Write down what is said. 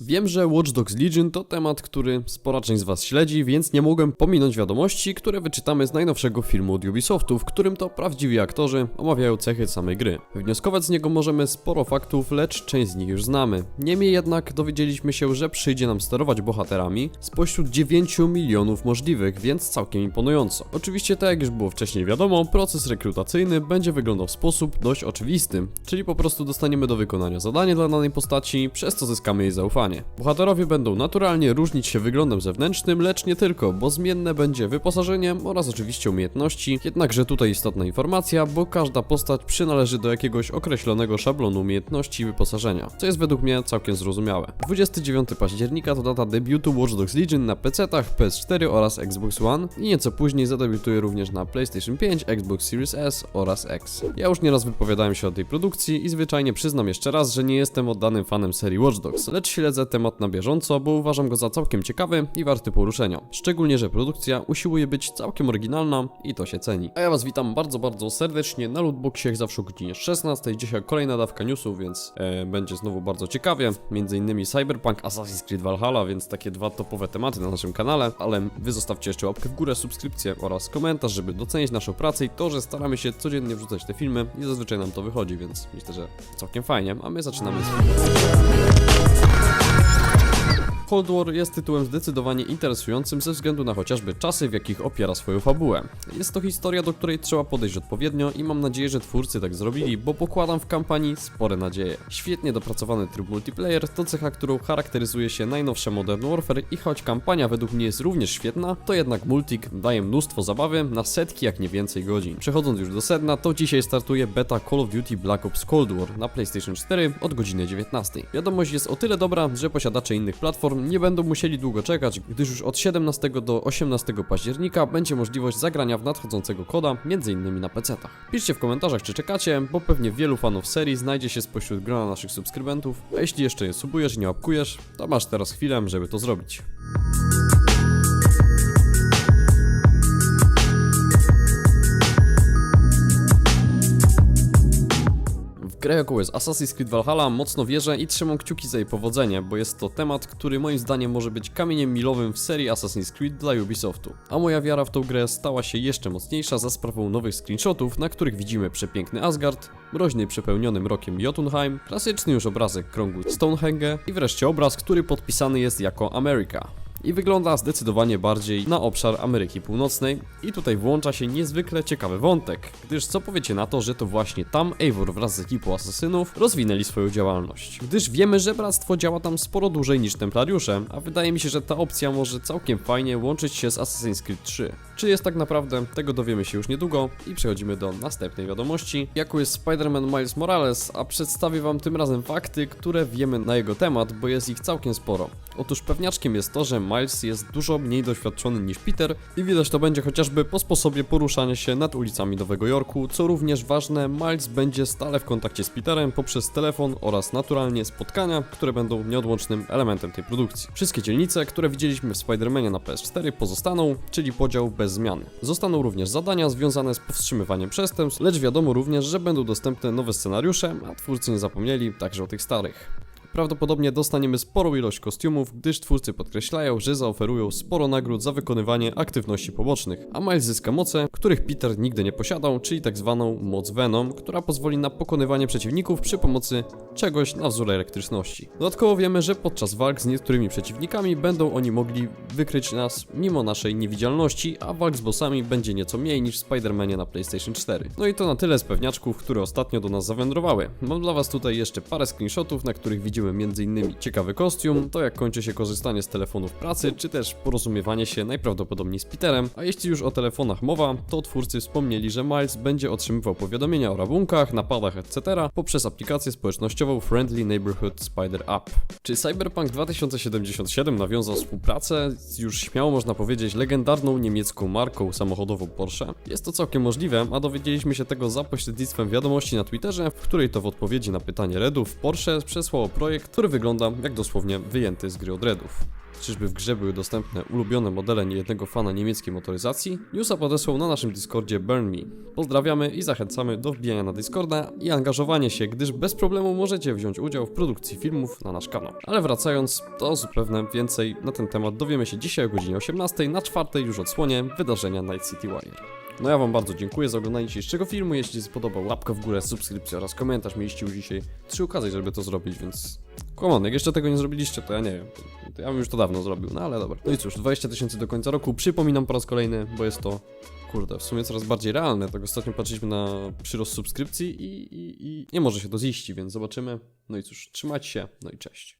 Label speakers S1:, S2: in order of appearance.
S1: Wiem, że Watch Dogs Legion to temat, który spora część z Was śledzi, więc nie mogłem pominąć wiadomości, które wyczytamy z najnowszego filmu od Ubisoftu, w którym to prawdziwi aktorzy omawiają cechy samej gry. Wnioskować z niego możemy sporo faktów, lecz część z nich już znamy. Niemniej jednak dowiedzieliśmy się, że przyjdzie nam sterować bohaterami spośród 9 milionów możliwych, więc całkiem imponująco. Oczywiście, tak jak już było wcześniej wiadomo, proces rekrutacyjny będzie wyglądał w sposób dość oczywisty, czyli po prostu dostaniemy do wykonania zadanie dla danej postaci, przez co zyskamy jej zaufanie. Bohaterowie będą naturalnie różnić się wyglądem zewnętrznym, lecz nie tylko, bo zmienne będzie wyposażenie oraz oczywiście umiejętności, jednakże tutaj istotna informacja, bo każda postać przynależy do jakiegoś określonego szablonu umiejętności i wyposażenia, co jest według mnie całkiem zrozumiałe. 29 października to data debiutu Watch Dogs Legion na PC-tach, PS4 oraz Xbox One i nieco później zadebiutuje również na PlayStation 5, Xbox Series S oraz X. Ja już nieraz wypowiadałem się o tej produkcji i zwyczajnie przyznam jeszcze raz, że nie jestem oddanym fanem serii Watch Dogs, lecz śledzę temat na bieżąco, bo uważam go za całkiem ciekawy i warty poruszenia. Szczególnie, że produkcja usiłuje być całkiem oryginalna i to się ceni. A ja was witam bardzo, bardzo serdecznie na Lootboxie, zawsze o godzinie 16. Dzisiaj kolejna dawka newsów, więc e, będzie znowu bardzo ciekawie. Między innymi Cyberpunk, Assassin's Creed Valhalla, więc takie dwa topowe tematy na naszym kanale, ale wy zostawcie jeszcze łapkę w górę, subskrypcję oraz komentarz, żeby docenić naszą pracę i to, że staramy się codziennie wrzucać te filmy i zazwyczaj nam to wychodzi, więc myślę, że całkiem fajnie, a my zaczynamy z Cold War jest tytułem zdecydowanie interesującym ze względu na chociażby czasy, w jakich opiera swoją fabułę. Jest to historia, do której trzeba podejść odpowiednio i mam nadzieję, że twórcy tak zrobili, bo pokładam w kampanii spore nadzieje. Świetnie dopracowany tryb multiplayer to cecha, którą charakteryzuje się najnowsze Modern Warfare i choć kampania według mnie jest również świetna, to jednak multik daje mnóstwo zabawy na setki, jak nie więcej godzin. Przechodząc już do sedna, to dzisiaj startuje beta Call of Duty Black Ops Cold War na PlayStation 4 od godziny 19. Wiadomość jest o tyle dobra, że posiadacze innych platform nie będą musieli długo czekać, gdyż już od 17 do 18 października będzie możliwość zagrania w nadchodzącego koda, m.in. na PC-tach. Piszcie w komentarzach, czy czekacie, bo pewnie wielu fanów serii znajdzie się spośród grona naszych subskrybentów, a jeśli jeszcze nie subujesz i nie łapkujesz, to masz teraz chwilę, żeby to zrobić. Grę jaką jest Assassin's Creed Valhalla mocno wierzę i trzymam kciuki za jej powodzenie, bo jest to temat, który moim zdaniem może być kamieniem milowym w serii Assassin's Creed dla Ubisoftu. A moja wiara w tą grę stała się jeszcze mocniejsza za sprawą nowych screenshotów, na których widzimy przepiękny Asgard, mroźny przepełniony mrokiem Jotunheim, klasyczny już obrazek krągu Stonehenge i wreszcie obraz, który podpisany jest jako America i wygląda zdecydowanie bardziej na obszar Ameryki Północnej i tutaj włącza się niezwykle ciekawy wątek, gdyż co powiecie na to, że to właśnie tam Eivor wraz z ekipą asasynów rozwinęli swoją działalność. Gdyż wiemy, że bractwo działa tam sporo dłużej niż templariusze, a wydaje mi się, że ta opcja może całkiem fajnie łączyć się z Assassin's Creed 3. Czy jest tak naprawdę, tego dowiemy się już niedługo i przechodzimy do następnej wiadomości, jaką jest Spider-Man Miles Morales, a przedstawię wam tym razem fakty, które wiemy na jego temat, bo jest ich całkiem sporo. Otóż pewniaczkiem jest to, że Miles jest dużo mniej doświadczony niż Peter i widać to będzie chociażby po sposobie poruszania się nad ulicami Nowego Jorku, co również ważne, Miles będzie stale w kontakcie z Peterem poprzez telefon oraz naturalnie spotkania, które będą nieodłącznym elementem tej produkcji. Wszystkie dzielnice, które widzieliśmy w Spider-Manie na PS4 pozostaną, czyli podział bez zmiany. Zostaną również zadania związane z powstrzymywaniem przestępstw, lecz wiadomo również, że będą dostępne nowe scenariusze, a twórcy nie zapomnieli także o tych starych. Prawdopodobnie dostaniemy sporą ilość kostiumów, gdyż twórcy podkreślają, że zaoferują sporo nagród za wykonywanie aktywności pobocznych, a Miles zyska moce, których Peter nigdy nie posiadał, czyli tak zwaną moc Venom, która pozwoli na pokonywanie przeciwników przy pomocy czegoś na wzór elektryczności. Dodatkowo wiemy, że podczas walk z niektórymi przeciwnikami będą oni mogli wykryć nas mimo naszej niewidzialności, a walk z bossami będzie nieco mniej niż w Spider-Manie na PlayStation 4. No i to na tyle z pewniaczków, które ostatnio do nas zawędrowały. Mam dla was tutaj jeszcze parę screenshotów, na których widzimy m.in. ciekawy kostium, to jak kończy się korzystanie z telefonów pracy, czy też porozumiewanie się najprawdopodobniej z Peterem. A jeśli już o telefonach mowa, to twórcy wspomnieli, że Miles będzie otrzymywał powiadomienia o rabunkach, napadach, etc. poprzez aplikację społecznościową Friendly Neighborhood Spider App. Czy Cyberpunk 2077 nawiązał współpracę z już śmiało można powiedzieć legendarną niemiecką marką samochodową Porsche? Jest to całkiem możliwe, a dowiedzieliśmy się tego za pośrednictwem wiadomości na Twitterze, w której to w odpowiedzi na pytanie Redów Porsche przesłało projekt który wygląda jak dosłownie wyjęty z gry od Redów. Czyżby w grze były dostępne ulubione modele niejednego fana niemieckiej motoryzacji? Newsa podesłał na naszym Discordzie Burn Me. Pozdrawiamy i zachęcamy do wbijania na Discorda i angażowania się, gdyż bez problemu możecie wziąć udział w produkcji filmów na nasz kanał. Ale wracając, to zapewne więcej na ten temat dowiemy się dzisiaj o godzinie 18 na czwartej już odsłonie wydarzenia Night City Wire. No ja wam bardzo dziękuję za oglądanie dzisiejszego filmu, jeśli spodobał łapka w górę, subskrypcja oraz komentarz mieliście już dzisiaj trzy okazje, żeby to zrobić, więc come on, jak jeszcze tego nie zrobiliście, to ja nie wiem, to ja bym już to dawno zrobił, no ale dobra. No i cóż, 20 tysięcy do końca roku, przypominam po raz kolejny, bo jest to, kurde, w sumie coraz bardziej realne, tak ostatnio patrzyliśmy na przyrost subskrypcji i, i, i nie może się to ziści, więc zobaczymy. No i cóż, trzymajcie się, no i cześć.